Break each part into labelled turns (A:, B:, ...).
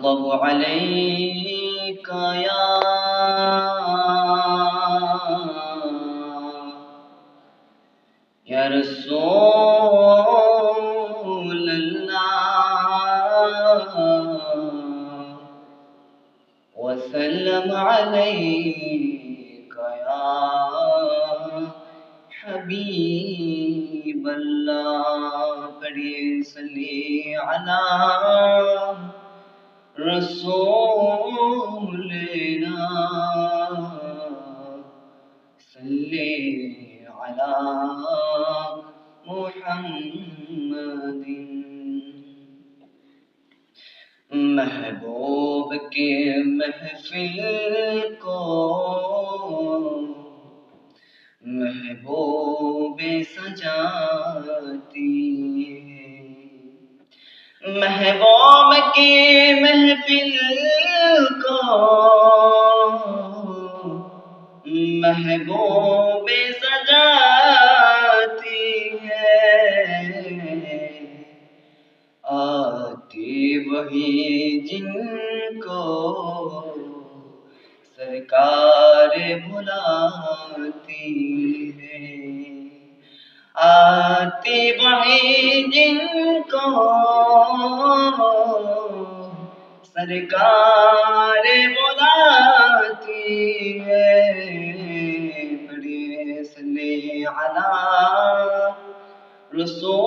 A: الله عليك يا يا رسول الله وسلم عليك يا حبيب الله صلی علی رسولنا. صلی علی محمد. محبوب کے محفل کو محبوب سجاتی محبوب کے محفل کو محبوب سجاتی ہے۔ آتی وہی جن کو سرکار بلاتی ہے۔ آتی وہی جن کو سرکار بلاتی ہے بڑے صلی علی رسولنا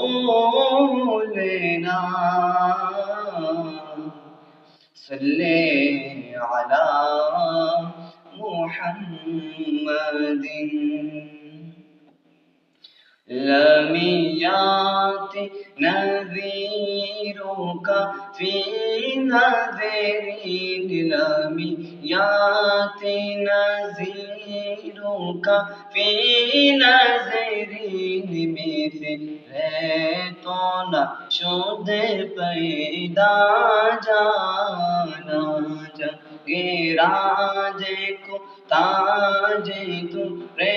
A: صلی علی محمد لم يأت غيرك في نذير لم يأتي نذيرك في نذير مثل تونا شد پیدا جانا جانا गिराज کو ताज تو रे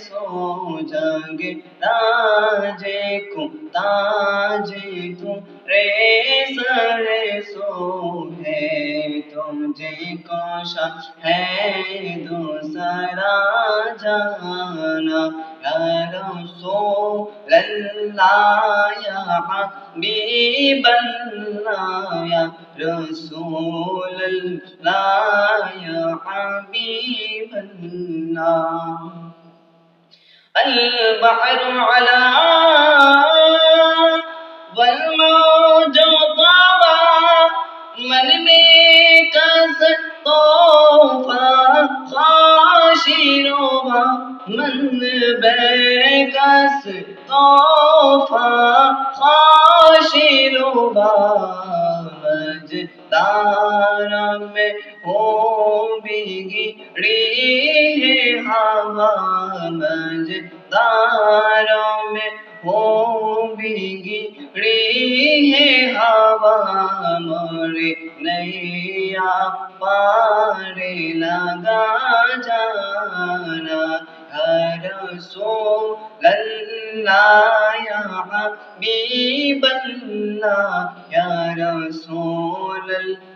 A: سو جنگ راجے کو تاجے تم رے سر سو ہے تجھے کوشا ہے دوسرا جانا۔ سو للایا بی بلایا رسول اللہ یا حبیب اللہ۔ البحر على والموج طوى من بك طوفا خاشرها من بك طوفا خاشرها مجدارا میں ہو بگڑی आवाम दारों में हो बिगड़ी है हवा मोरे नैया पारे लगा जाना हर सो गल्लाया बीबल्ला या रसूल